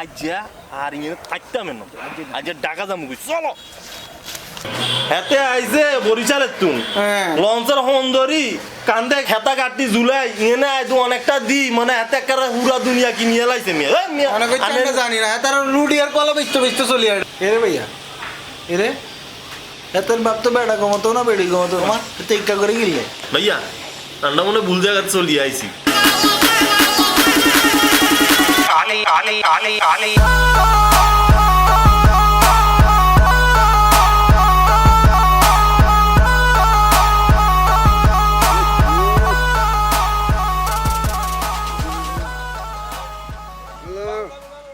আজ্জা আর ইয়ে থাকতাম এন ডাকা চলো এতে আইছে বরিশালের তুন। লঞ্চের হন্দরি কান্দে খেতা কাটি জুলাই ইয়ে আইতো অনেকটা দি মানে এতে একটা পুরা দুনিয়া কিনিয়ে লাইছে মিয়া অনেক জানি না তার রুডি আর কলা বেচতে বেচতে চলি আর এরে ভাইয়া এরে এতের বাপ তো বেড়া কমতো না বেড়ি কমতো না তো ইকা করে গিলে ভাইয়া আমরা মনে ভুল জায়গা চলি আইছি Ali, Ali, Ali, Ali.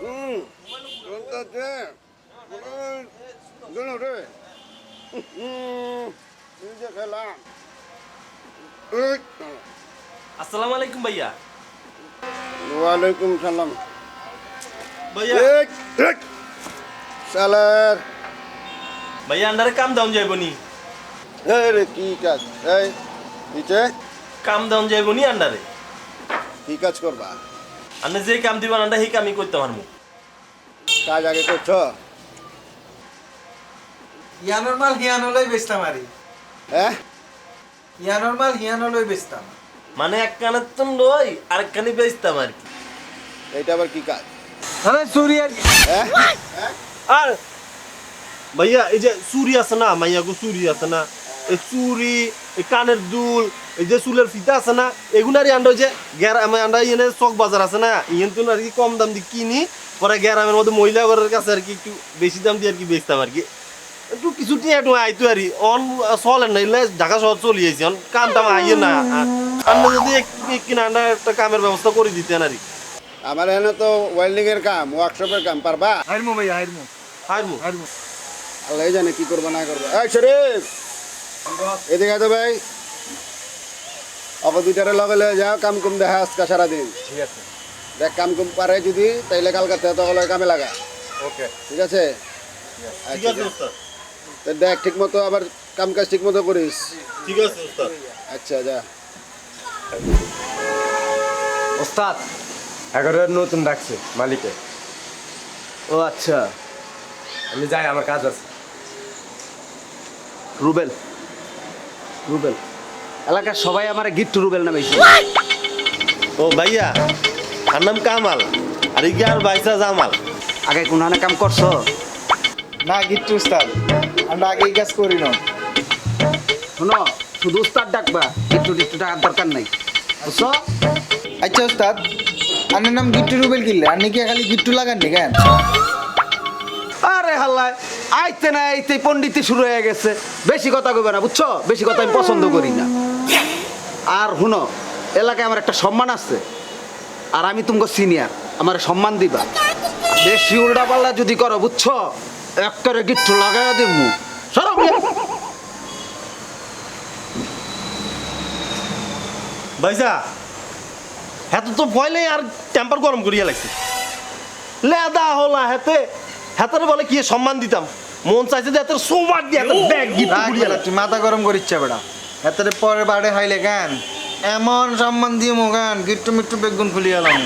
হুম চলতেছে গেল রে হুম এই যে খেলাম এই, আসসালামু আলাইকুম ভাইয়া ওয়ালাইকুম সালাম সালার ভাইয়া আন্ডারে কাম দাউন যাইব নি রে কি কাজ এই নিচে কাম দাউন যাইব নি আন্ডারে কি কাজ করবা আন্ডা যে কাম দিবেন আন্ডা সেই কামই করতে পারব কাজ আগে করছ ইয়ানোর মাল হিয়ানোলই বেচতাম আরি হ্যাঁ ইয়ানোর মাল হিয়ানোলই বেচতাম মানে এক কানের তো লই আরেক কানে বেচতাম আর কি এইটা আবার কি কাজ আর হ্যাঁ? ভাইয়া এই যে আছে না, মাইয়া গো আছে না। এই চুরি, এই কানের দুল, এই যে চুলের ফিতা আছে না এগুলারই আন্ডা যে ইয়ে চক বাজার আছে না, ইয়েন তো আর কি কম দাম দিয়ে কিনি, পরে গ্যারামের মধ্যে মহিলা ঘরের কাছে আর কি একটু বেশি দাম দিয়ে আর কি বেচতাম আর কি। একটু কিছু আইতো আর অন চলেন না, এলে ঢাকা শহর চলে অন কাম টাম আইয়ে না। যদি কিনা একটা কামের ব্যবস্থা করে দিতেন আর কি। আমার এখানে তো ওয়েল্ডিং এর কাম ওয়ার্কশপের কাম পারবা? হাইরমু ভাইয়া হাইরমু। হারমু হাইরমু। আল্লাহ জানে কি করব না করব। এই শরীফ! এদিকে তো ভাই। অপ দুইটারে লগে লয়ে যাও কাম কুম দেখা আজকা সারাদিন। ঠিক আছে। দেখ কাম কুম পারে যদি তাইলে কালকাতে তখন কামে লাগা। ওকে। ঠিক আছে? ঠিক আছে ওস্তাদ। তো দেখ ঠিক মতো আবার কাম কাজ ঠিক মতো করিস। ঠিক আছে ওস্তাদ। আচ্ছা যা। ওস্তাদ এগারোটার নতুন ডাকছে মালিকে। ও আচ্ছা। আমি যাই আমার কাজ আছে। রুবেল। রুবেল। এলাকার সবাই আমার গিট্টু রুবেল নামে ও ভাইয়া আর নাম কামাল আর ইগে আর বাইসা জামাল। আগে কোন কাম করছ? না গিট্টু উস্তাদ আমরা আগে এই কাজ করি না। শোনো শুধু উস্তাদ ডাকবা গিট্টু টিট্টু টাকার দরকার নাই। বুঝছ? আচ্ছা উস্তাদ। আপনার নাম গিট্টু রুবেল কিনলে আপনি কি খালি গিট্টু লাগাননি কেন? আরে হাল্লায় আইতে না আইতে পণ্ডিতি শুরু হয়ে গেছে। বেশি কথা কইবে না বুঝছ? বেশি কথা আমি পছন্দ করি না। আর শুনো এলাকায় আমার একটা সম্মান আছে আর আমি তোমাকে সিনিয়র আমার সম্মান দিবা। বেশি উল্টা পাল্লা যদি করো বুঝছ? একটারে গিট্টু লাগাই দিমু। সরব ভাইসা হ্যাঁ তো ভয়লে আর টেম্পার গরম করিয়া লাগছে। লেদা হলা হেতে হেতারে বলে কি সম্মান দিতাম। মন চাইছে যে এত সোমার দিয়ে এত ব্যাগ গিফট করিয়া তুই মাথা গরম করিচ্ছে বেড়া এতে পরে বাড়ে হাইলে কেন? এমন সম্মান দিয়ে মো কেন? গিট্টু মিট্টু বেগুন খুলিয়ে এলাম।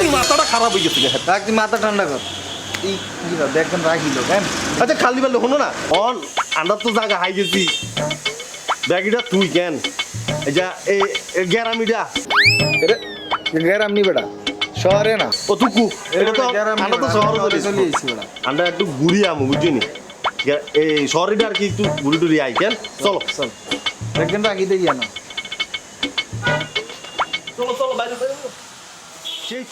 তুই মাথাটা খারাপ হয়ে গেছে রাখ তুই মাথা ঠান্ডা কর। এই দেখবেন রাখিল কেন আচ্ছা খালি বেলে হনো না? অন আমরা তো জায়গা হাই গেছি। ব্যাগটা তুই কেন? যা এই গ্যারামিটা এরে গ্রাম নি বেড়া শহরে না। ও তুকু এটা তো আমরা তো শহরে শহরে চলে চলে এসেছি। এসেছি আমরা একটু ঘুরি আমু বুঝিনি এই শহরেটা আর কি একটু ঘুরি টুরি আই কেন? চলো। চল। দেখবেন রাখি দেখি না চলো চলো বাইরে বাইরে সেই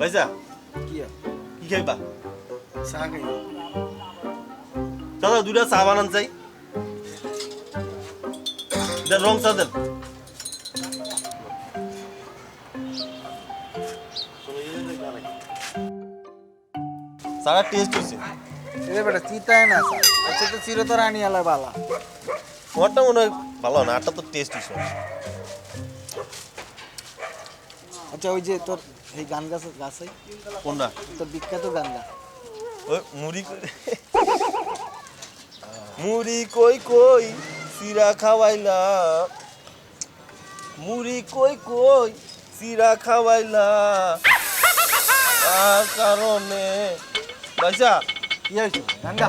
ভাইসা কি? কি খাইবা? চা খাই দাদা দুটা চা বানান চাই। দেন রং চা দেন। চাটা টেস্ট হয়েছে এরে বেটা চিতায় না চা। আচ্ছা তো চিরতর আনি আলা বালা। তোমারটা মনে হয় ভালো না আটটা তো টেস্ট হয়েছে আচ্ছা ওই যে তোর এই গান গাছ গাছে? কোনটা? তোর বিখ্যাত গান গা। ওই মুড়ি মুড়ি কই কই সিরা খাওয়াইলা মুড়ি কই কই চিরা খাওয়াইলা তার কারণে ভাইসা কি হয়েছে? গাঙ্গা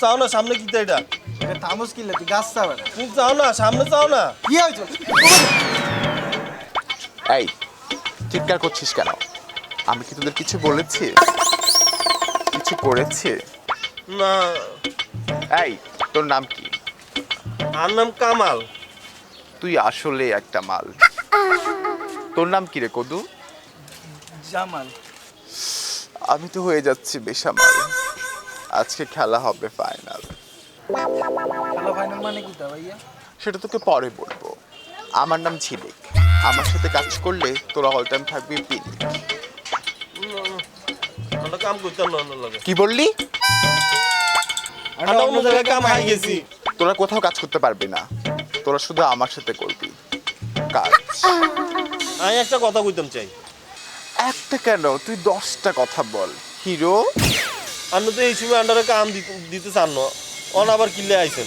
চাও না সামনে কি এটা? এটা থামস কিলে তুই গাছ চাবে না তুমি চাও না সামনে চাও না। কি হয়েছে? এই চিৎকার করছিস কেন? আমি কি তোদের কিছু বলেছি? কিছু করেছি? না। এই তোর নাম কি? আর নাম কামাল। তুই আসলে একটা মাল। তোর নাম কি রে কদু? জামাল। আমি তো হয়ে যাচ্ছি বেসামাল। আজকে খেলা হবে ফাইনাল মানে কি তা ভাইয়া? সেটা তোকে পরে বলব। আমার নাম ঝিলিক। আমার সাথে কাজ করলে তোরা অল টাইম থাকবি আমরা লাগে। কি বললি? আমরা অন্য জায়গায় কাম হাই গেছি তোরা কোথাও কাজ করতে পারবি না। তোরা শুধু আমার সাথে করবি। কাজ। আমি একটা কথা কইতাম চাই। একটা কেন? তুই দশটা কথা বল। হিরো? আপনি তো এই সময় আন্ডারে কাম দিতে- চান না। অন আবার কিনলে আইছেন।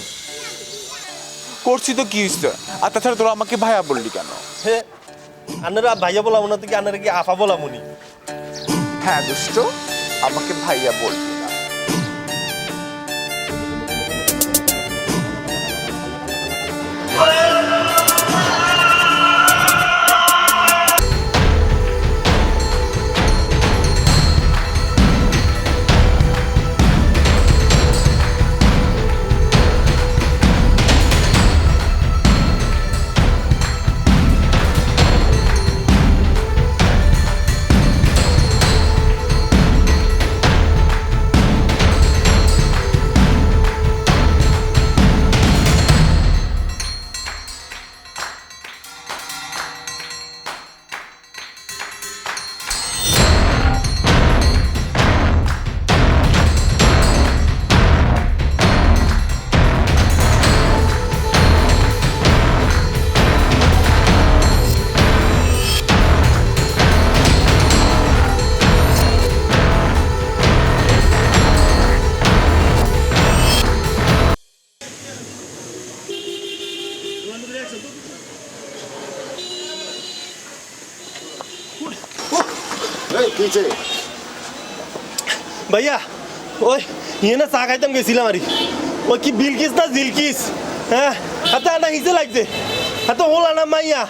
করছি তো কি হয়েছে আর তাছাড়া তোরা আমাকে ভাইয়া বললি কেন? হে আন্নারা ভাইয়া বলাম না থেকে আন্নারা কি আফা বলাম উনি হ্যাঁ দুষ্ট। আমাকে ভাইয়া বলবি। ভাইয়া ওই ইয়ে না চা খাইতাম গেছিলাম আরি ওই কি বিলকিস না জিলকিস হ্যাঁ হাতে আনা হিসে লাগছে হাতে ওলা না মাইয়া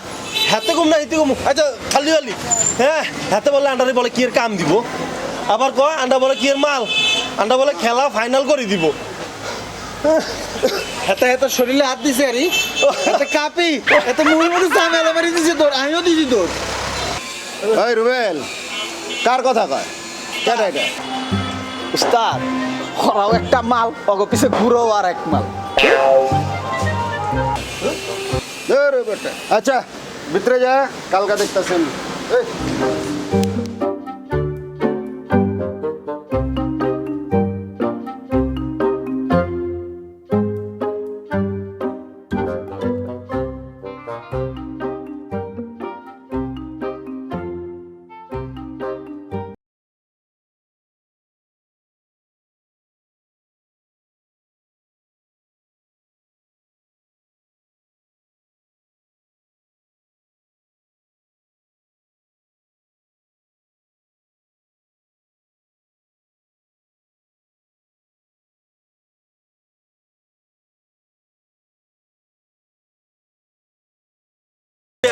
হাতে কম না হিতে কম আচ্ছা খালি খালি হ্যাঁ হাতে বলে আন্ডারে বলে কি এর কাম দিব আবার কয় আন্ডা বলে কি এর মাল আন্ডা বলে খেলা ফাইনাল করে দিব এত এত শরীরে হাত দিছে আরে এত কাপি এত মুড়ি মুড়ি ঝামেলা মারি দিছে তোর আমিও দিছি তোর ওই রুবেল কার কথা কয় কেটা এটা উস্তাদ, ওরাও একটা মাল অগ পিছে ঘুরো আর এক মাল। আচ্ছা ভিতরে যা, কালকা দেখতেছেন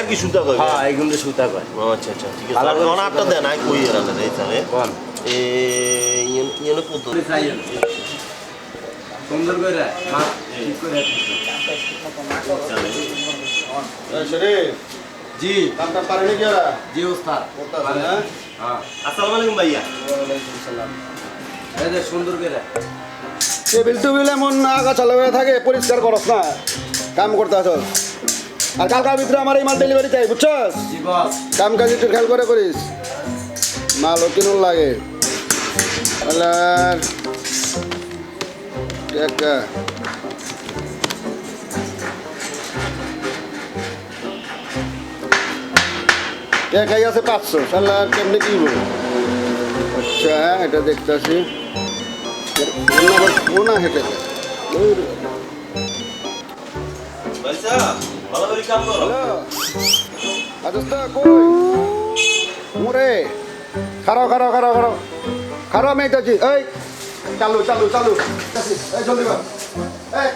আর কি সুতা কয়? হ্যাঁ এইগুলো সুতা কয়। আচ্ছা আচ্ছা ঠিক আছে। আর আটটা দেন আই কই এর তাহলে। কোন এ ইয়ে ইয়ে কত? সুন্দর করে মা ঠিক করে শরীফ জি কামটা ওরা? জি করতেছে না হ্যাঁ? আসসালামু আলাইকুম ভাইয়া। এই যে সুন্দর করে টেবিল টেবিল এমন আগা চালা হয়ে থাকে পরিষ্কার করস না। কাম করতে আসস। আর কালকার ভিতরে আমার এই মাল ডেলিভারি চাই বুঝছস? কাম কাজ একটু খেয়াল করে করিস। মালও কিনুন লাগে। আলার টাকা। আছে পাঁচশো। সাল্লা কেমনি কি বল আচ্ছা এটা দেখতেছি। ফোন নাম্বার ফোন হেঁটে। ভালো করে। কাম করো আদস্ত কই? মোরে খারাও খারাও খারাও খারাও খারাও আমি যাচ্ছি। এই চালু চালু চালু। এই জলদি কর। এই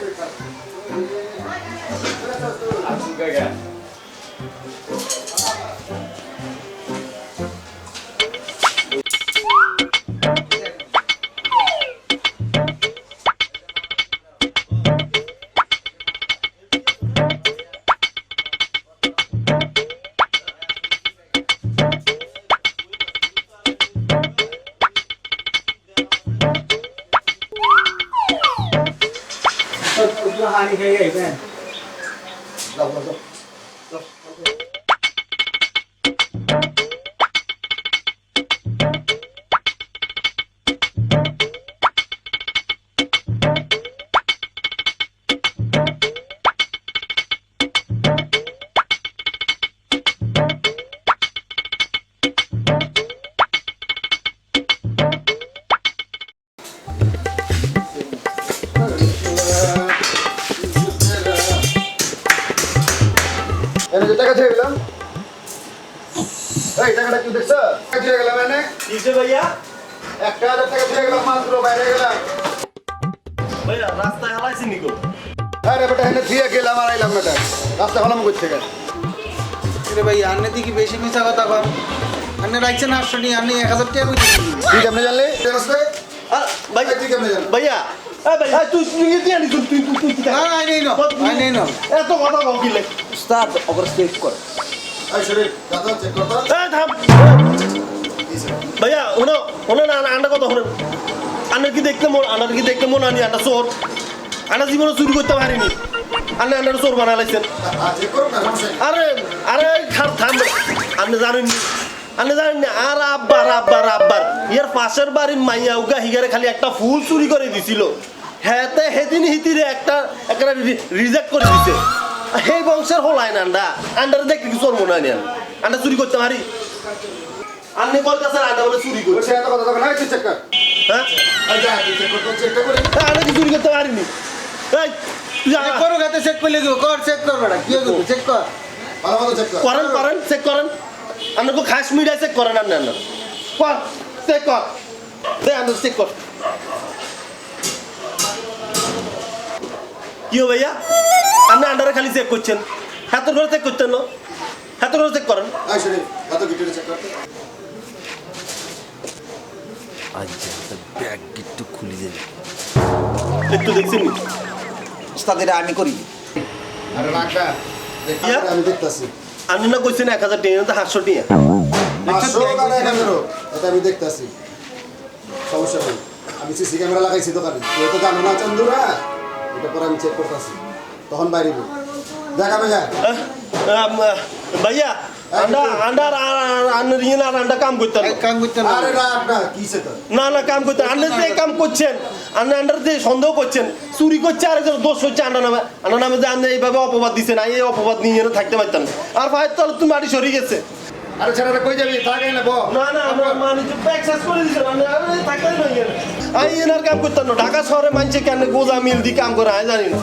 এনে ভাইয়া? একটা হাজার টাকা ছেড়ে গেলাম মাত্র বাইরে গেলাম। ভাইয়া রাস্তায় হালাইছি নিকো আরে বেটা এনে দিয়ে গেলাম আর আইলাম বেটা রাস্তা হলাম করছে গেল রে ভাই আন্নে দিকে বেশি মিছা কথা কর আন্নে রাখছেন আটশো নি আন্নে এক হাজার টাকা কইছি। তুই কেমনে জানলি? ভাইয়া তুই কেমনে জানলি? ভাইয়া এত কথা কও কি লে? উস্তাদ ওপর কর। এই শরীর দাদা চেক কর কথা দেখতে কি দেখতে মন আনি পাশের বাড়ির মাইয়া উগা হিগারে খালি একটা ফুল চুরি করে দিছিল। হ্যাঁ হেদিন হিতিরে একটা একটা রিজেক্ট করে দিছে। সেই বংশের হলাই না আন্ডা। আন্ডারে দেখতে কি চোর মনে হয় আন্ডা চুরি করতে পারি? আপনি কলকাতার আন্ডা বলে চুরি করছে। সে এত কথা তখন চেক কর। হ্যাঁ? এই যা চেক কর তো চেকটা করে কি চুরি করতে পারিনি। এই। চেক করো খাতে চেক করলে দিব কর চেক কর বেটা কি হবে? চেক কর। ভালো মতো চেক কর। করেন করেন চেক করেন। আপনার খাস মিডিয়া চেক করেন আপনি আপনার কর চেক কর। দে আপনার চেক কর। কি হো ভাইয়া? আপনি আন্ডারে খালি চেক করছেন। হাতের ঘরে চেক করছেন না? হাতের ঘরে চেক করেন। এই শরীর এত গিটারে চেক কর একটু দেখছেন নি? উস্তাদ এটা আমি করি। আরে আমি দেখতাছি। আপনি না কইছেন এক হাজার টিয়া এক হাজারও এটা আমি দেখতাছি। সমস্যা নেই। আমি সিসি ক্যামেরা লাগাইছি দোকানে। তুই তো জানো না চন্দুরা? এটা পরে আমি চেক করতেছি। তখন বাইরে দেখা ভাইয়া আহ, আম, আহ, ভাইয়া আন্ডা আন্ডার আন্ডার আন্ডা কাম করতেন কাম করতে আরে রাখ না কিসে তো না না কাম করতে আন্ডার যে কাম করছেন আন্ডার যে সন্দেহ করছেন চুরি করছে আর একজন দোষ হচ্ছে আন্ডার নামে আন্ডার নামে যে আপনি এইভাবে অপবাদ এই অপবাদ নিয়ে থাকতে পারতেন না। আর ভাইয়ের তাহলে তুমি বাড়ি সরে গেছে আরে ছেলেটা কই যাবি থাকে না বল না না আমরা মানে যে ব্যাগ শেষ করে না আই এনার কাম করতেন না ঢাকা শহরে মানছে কেন গোজা মিল দিয়ে কাম করে আমি জানি না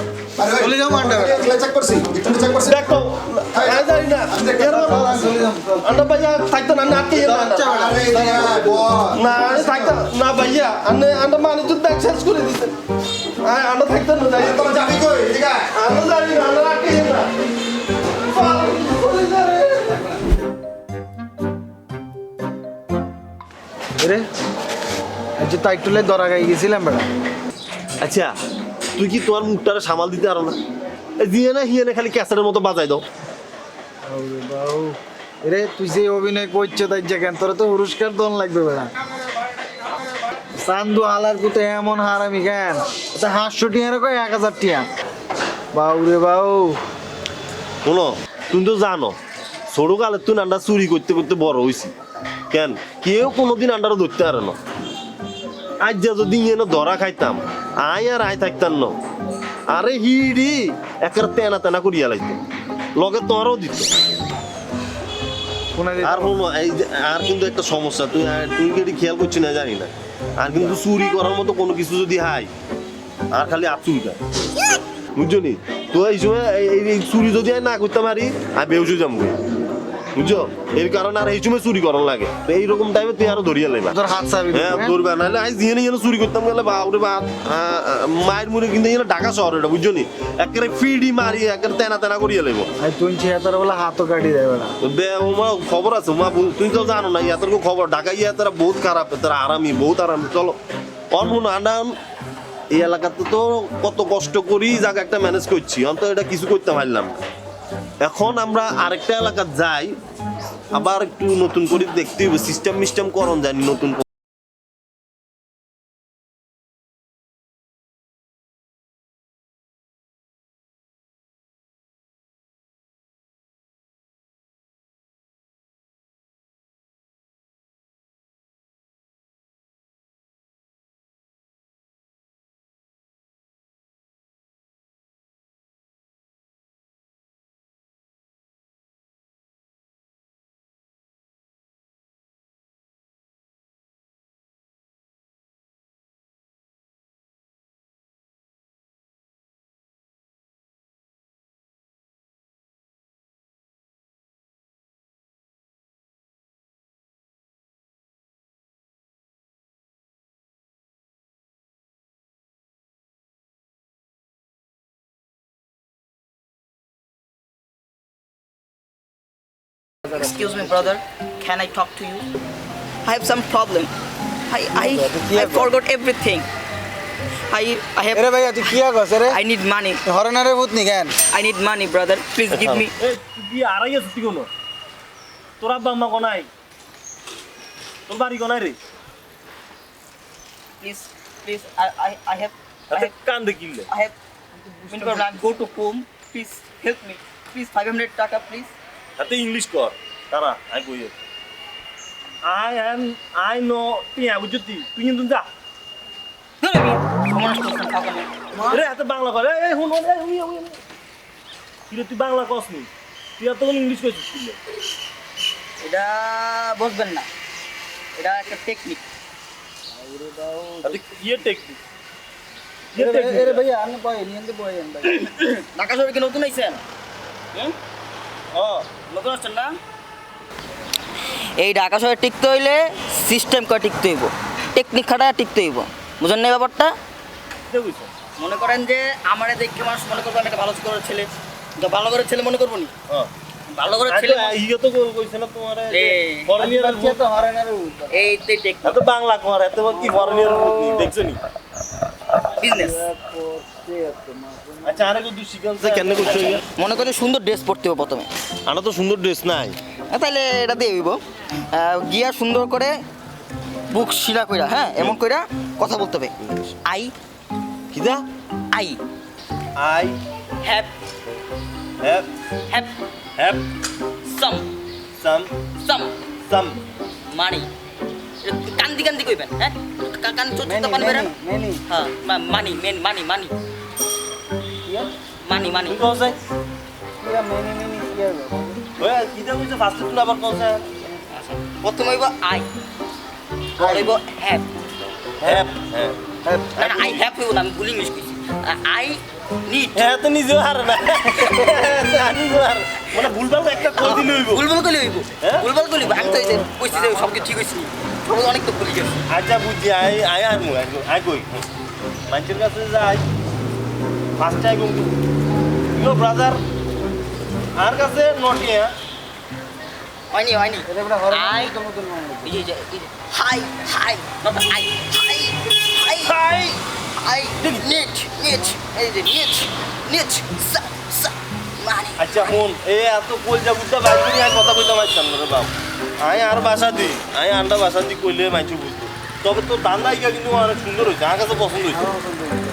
চলে যাও মান্ডা। এগুলা চেক করছি চেক করছি। দেখো জানি না এর আন্ডা ভাইয়া না আটকে গেলেন আচ্ছা, আরে না আরে না ভাইয়া আন্ডা আন্ডা মানে তো শেষ করে আন্ডা না যাই যাবি কই না আটকে না রে। আচ্ছা তাই একটু ধরা গাই গেছিলাম বেটা আচ্ছা তুই কি তোমার মুখটারে সামাল দিতে পারো না? দিয়ে না হিয়ে না খালি ক্যাসেটের মতো বাজাই দাও। বাউ রে তুই যে অভিনয় করছ তাই যে কেন তোর তো পুরস্কার দন লাগবে বেড়া। চান্দু আলার কুতে এমন হারামি কেন? তা হাঁসশো টিয়ার কয় এক হাজার টিয়া? বাউ রে বাউ। শোনো তুমি তো জানো ছোটো কালে তুই আন্ডা চুরি করতে করতে বড় হয়েছি কেন? কেউ কোনোদিন আন্ডারও ধরতে পারে না। আজ যদি ইয়ে না ধরা খাইতাম আয় আর আয় থাকতাম না আরে হিডি একের তেনা তেনা করিয়া লাগতো লগে তোমারও দিত। আর এই আর কিন্তু একটা সমস্যা তুই আর- তুই কি খেয়াল করছিস না জানি না। আর কিন্তু চুরি করার মতো কোনো কিছু যদি হাই আর খালি আচুল বুঝছ নি তো এই সময় এই- চুরি যদি না করতে পারি আমি বেউসে যাব বুঝছ? এর কারণে আর এই সময় চুরি করার লাগে। এইরকম টাইমে তুই আরও ধরিয়া লাইবা তোর হাত চাবি হ্যাঁ ধরবে নাহলে আজ দিয়ে নিয়ে চুরি করতাম গেলে বাপরে বাপ মায়ের মুড়ে কিন্তু এখানে ঢাকা শহর এটা বুঝছ নি? একেবারে ফিডি মারি একেবারে তেনা তেনা করিয়া লাইব তুই ছিয়াত্তর বলে হাতও কাটি দেবে না। বে ওমা খবর আছে ওমা তুই তো জানো না ইয়াতের খবর। ঢাকা ইয়াতারা বহুত খারাপ তারা আরামি বহুত আরামি। চলো অনহুন আনাম এই এলাকাতে তো কত কষ্ট করি জায়গা একটা ম্যানেজ করছি। অন্তত এটা কিছু করতে পারলাম। না। এখন আমরা আরেকটা এলাকা যাই, আবার একটু নতুন করে দেখতে হবে সিস্টেম মিস্টেম করন জানি, নতুন Excuse me, brother. Can I talk to you? I have some problem. I I, I forgot everything. I I এরে have ভাইয়া তুই কিয়া কস রে I need money. হরেনারে ভূত নি কেন I need money, brother. Please give me. তুই আড়াই আছিস তুই কোনো তোর আব্বা আম্মা কোনাই তোর বাড়ি কোনাই রে Please, please. I I I have I have কান দেখিলে I have. Whenever I go to home, please help me. Please, 500 taka, please. হাতে ইংলিশ কর তারা আই কই আই এম আই নো তুই বুঝছি তুই কিন্তু যা। রে হাতে বাংলা কর এই হুন হুন এই হুই হুই কিরে তুই বাংলা কস নি তুই এত ইংলিশ কইছিস কিলে এটা বুঝবেন না এটা একটা টেকনিক ইয়ে টেকনিক ঢাকা শহরে কি নতুন আইছেন হুম? নতুন আসছেন না এই ঢাকা শহরে টিকতে হইলে সিস্টেম করে টিকতে হইব। টেকনিক খাটা টিকতে হইব। বুঝেন না এই ব্যাপারটা বুঝছ। মনে করেন যে আমার দেখে মানুষ মনে করব আমি একটা ভালো করে ছেলে। তো ভালো করে ছেলে মনে করব নি? হ্যাঁ ভালো করে ছেলে ইয়ে তো কইছে না তোমার ফরেনিয়ার তো হরেনারে টেকনিক বাংলা কর এত কি ফরেনিয়ার দেখছ নি? বিজনেস আচ্ছা আরে শিখালছে কেন করছ? মনে করেন সুন্দর ড্রেস পরতে হবে প্রথমে। আনা তো সুন্দর ড্রেস নাই। তাহলে এটা দিয়ে আহ, গিয়া সুন্দর করে বুক শিরা কইরা হ্যাঁ এমন কইরা কথা বলতে হবে। আই। কিদা I. I. Have have have have some. Some. Some. Some. Money কান্দি কান্দি কইবেন হ্যাঁ? কান চোখ পানি বেরান হ্যাঁ money main money money. Money money. Many first তুই আবার কোথায় প্রথমে হইব আই। হইব হ্যাভ হ্যাভ হ্যাঁ। আই হ্যাভ হইব না আমি ভুল ইংলিশ কইছি। আই নিড হ্যাঁ তো নিজেও হারে না। নিজেও হারে। মানে ভুলভাল একটা কই দিলে হইব। ভুলভাল কইলে হইব। হ্যাঁ? ভুলভাল কইলে আমি তো যে কইছি যে সব কিছু ঠিক হইছি। সব অনেক তো ভুলি গেছি। আচ্ছা বুঝছি আই আই আর মু আই কই। মানুষের কাছে যাই। ফার্স্ট টাইম ইউ ব্রাদার আর কাছে নটিয়া হয়নি হয়নি। যে hi hi I hi hi hi hi. নিচ নিচ এই যে নিচ নিচ সা সা মানি। আচ্ছা শুন এ এত কলজা বুঝতে বাইরে কথা কইতে পারতাম না বাবু আই আর ভাষা দি আই আন্ডা ভাষা দি কইলে মাইছু বুঝতো তবে তো দান্দা ইয়া কিন্তু অনেক সুন্দর হয়েছে আমার কাছে পছন্দ হয়েছে।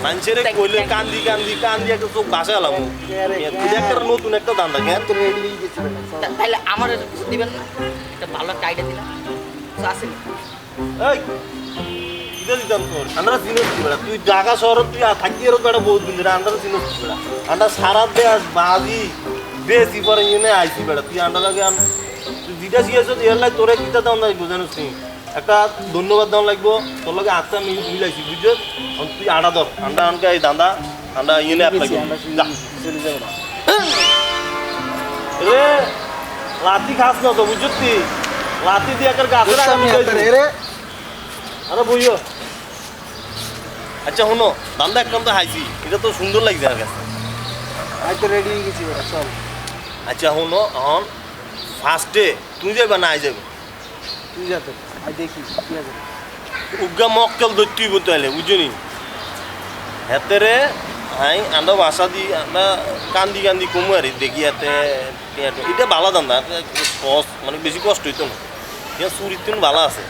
মানুষের কইলে কান্দি কান্দি কান্দি একটা চোখ ভাষা এলাম। একটা নতুন একটা তা- তাহলে আমার দিবেন না? একটা ভালো একটা আইডিয়া দিলাম। আসেনি এই তোর? আমরা চিনস কি বেড়া? তুই ঢাকা শহর তুই থাকি এরকম বহুত দিন ধরে আমরা চিনস বেড়া? আমরা সারা দেশ বাজি বেশি পরে এনে আইছি বেড়া। তুই লাগে তুই যেটা শিখেছ এর লাগে তোরে কিটা দাম লাগবে জানিস একটা ধন্যবাদ দাম লাগবো। তোর লগে আটটা মিল মিলাইছি বুঝছ তুই আন্ডা ধর। আন্ডা আনকে এই দান্দা আমরা ইউনে অ্যাপ্লাই করি যা। চলে যাব না। রে লাতি খাস না তো বুঝছ তুই? লাতি দিয়ে একটা গাছের আগা। এরে। আরে বইও। আচ্ছা শোনো দান্দা একদম তো হাইছি। এটা তো সুন্দর লাগছে আমার কাছে। আমি তো রেডি হয়ে গেছি চল। আচ্ছা শোনো এখন ফার্স্টে তুই যাবে না আই যাবে তুই যা তো। আমি দেখি কি আছে। উগা মক্কেল দৈত্যই বলতে বুঝলি? হেতেরে হাই আন্ডা বাসা দি আন্ডা কান্দি কান্দি কমু আর দেখি হাতে এটা ভালো দান্দা কষ্ট মানে বেশি কষ্ট হইতো না। ইয়া চুরির তুমি ভালো আছে।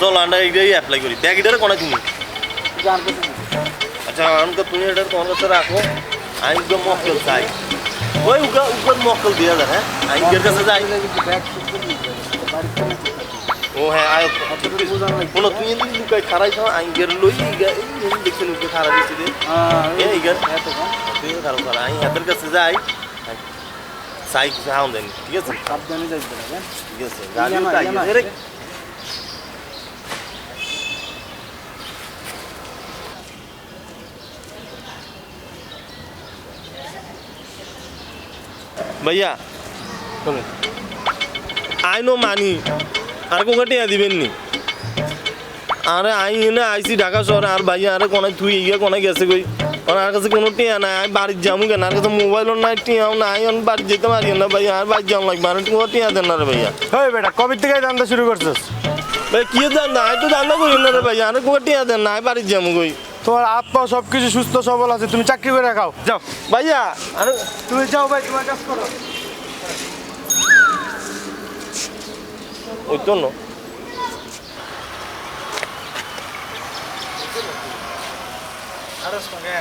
চল আন্ডা এইটাই অ্যাপ্লাই করি। ব্যাগ এটারে কোনা তুমি আচ্ছা আমাকে তুমি এটা তোমার কাছে রাখো। আমি উগা মক্কেল চাই। ওই উগা উগা মক্কেল দিয়া যায় হ্যাঁ? আমি কাছে যাই। ব্যাগ ও হ্যাঁ আয় কোনো তুই এদিন লুকাই খারাই থাও আমি গের লই ইগা এই দেখছেন উঠে খারাপ দিছি রে। হ্যাঁ এই গের তুই খারাপ করা আমি হাতের কাছে যাই। সাই কিছু হাউন দেন ঠিক আছে? সাবধানে যাইতে ঠিক আছে গাড়ি তাই রে। ভাইয়া আইনো মানি। আর কোকা টিয়া দিবেন নি? আরে আই এনে আইসি ঢাকা শহরে আর ভাইয়া আরে কোনায় তুই ইয়ে কোনায় গেছে কই? আর কাছে কোনো টিয়া নাই আমি বাড়ির যাব কেন? আর কাছে মোবাইলও নাই টিয়াও নাই আমি বাড়ি যেতে পারি না ভাইয়া আর বাড়ি যাওয়া লাগবে আর কোনো টিয়া দেন না রে ভাইয়া। ওই বেটা কবে থেকে জানতে শুরু করছিস? ভাই কি জান না আমি তো জানা করি না রে ভাইয়া আর কোনো টিয়া দেন না আমি বাড়ির যাব কই। তোমার আত্মা সব কিছু সুস্থ সবল আছে তুমি চাকরি করে খাও যাও। ভাইয়া আরে তুমি যাও ভাই তোমার কাজ করো। ওই মগে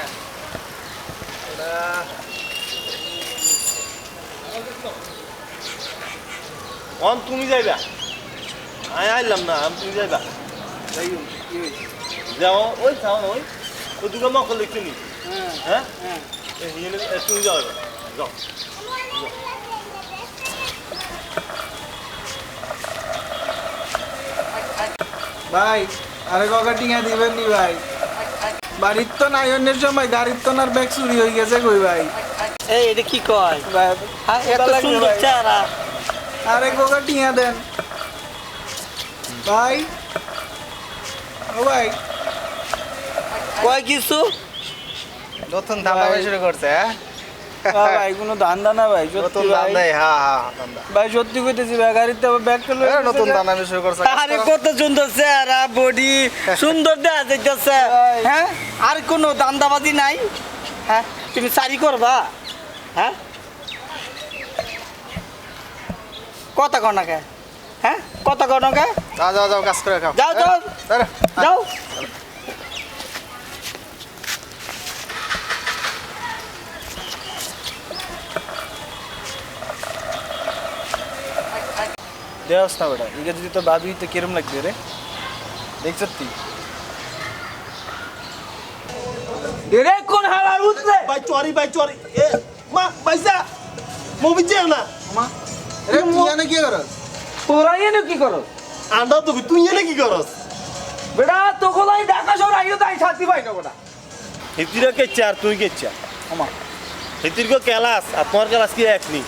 অন তুমি যাইবা। আমি আইলাম না আমি তুমি যাইবা। যাই যাও ওই যাও ওই। ওই দুটো মকল দেখছি নি হ্যাঁ হ্যাঁ। হ্যাঁ এ, এনে, এ, তুমি যাও এবার। যাও। ভাই আরে কাকা টিঙা দিবেন নি ভাই? বাড়ির তো নাই অন্যের সময় গাড়ির তো নার ব্যাগ চুরি হয়ে গেছে কই ভাই? এই এটা কি কয়? হ্যাঁ, এত সুন্দর চেহারা। আরে কাকা টিঙা দেন। ভাই ও ভাই। কয় কিছু? নতুন ধান্দা শুরু করছে হ্যাঁ? ভাই কোনো ধান্দা না ভাই সত্যি ভাই। হ্যাঁ হ্যাঁ ধান্দা। ভাই সত্যি কইতেছি ভাই গাড়িতে আবার ব্যাগ ফেলে নতুন ধান্দা শুরু করছে আরে কত সুন্দর চেহারা বডি সুন্দর দেখা যাইতেছে। হ্যাঁ? আর কোনো দান্দাবাজি নাই। হ্যাঁ? তুমি সারি করবা? হ্যাঁ? কথা কনাকে হ্যাঁ? কথা কনাকে যাও যাও যাও কাজ করে খাও। যাও যাও। যাও। দেওয়াস না বেটা এগে যদি তো ভাবি তো কিরম লাগবে রে দেখছ তুই রে কোন হালার উঠছে ভাই চরি ভাই চরি এ মা পয়সা মুভি যে না মা রে তুই জানে কি করস তোরা এনে কি করো আন্ডা তো তুই এনে কি করস বেটা তো কোলাই ঢাকা শহর আইও তাই শান্তি পাই না বেটা হিতিরা কে চার তুই কে চার আমা হিতির কো ক্লাস আর তোমার ক্লাস কি এক নি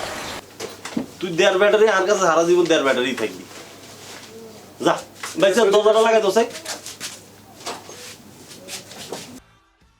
তুই দেড় ব্যাটারি, আর কাছে সারা জীবন দেড় ব্যাটারি থাকবি। যা ভাই স্যার দরজাটা লাগাই তো সাই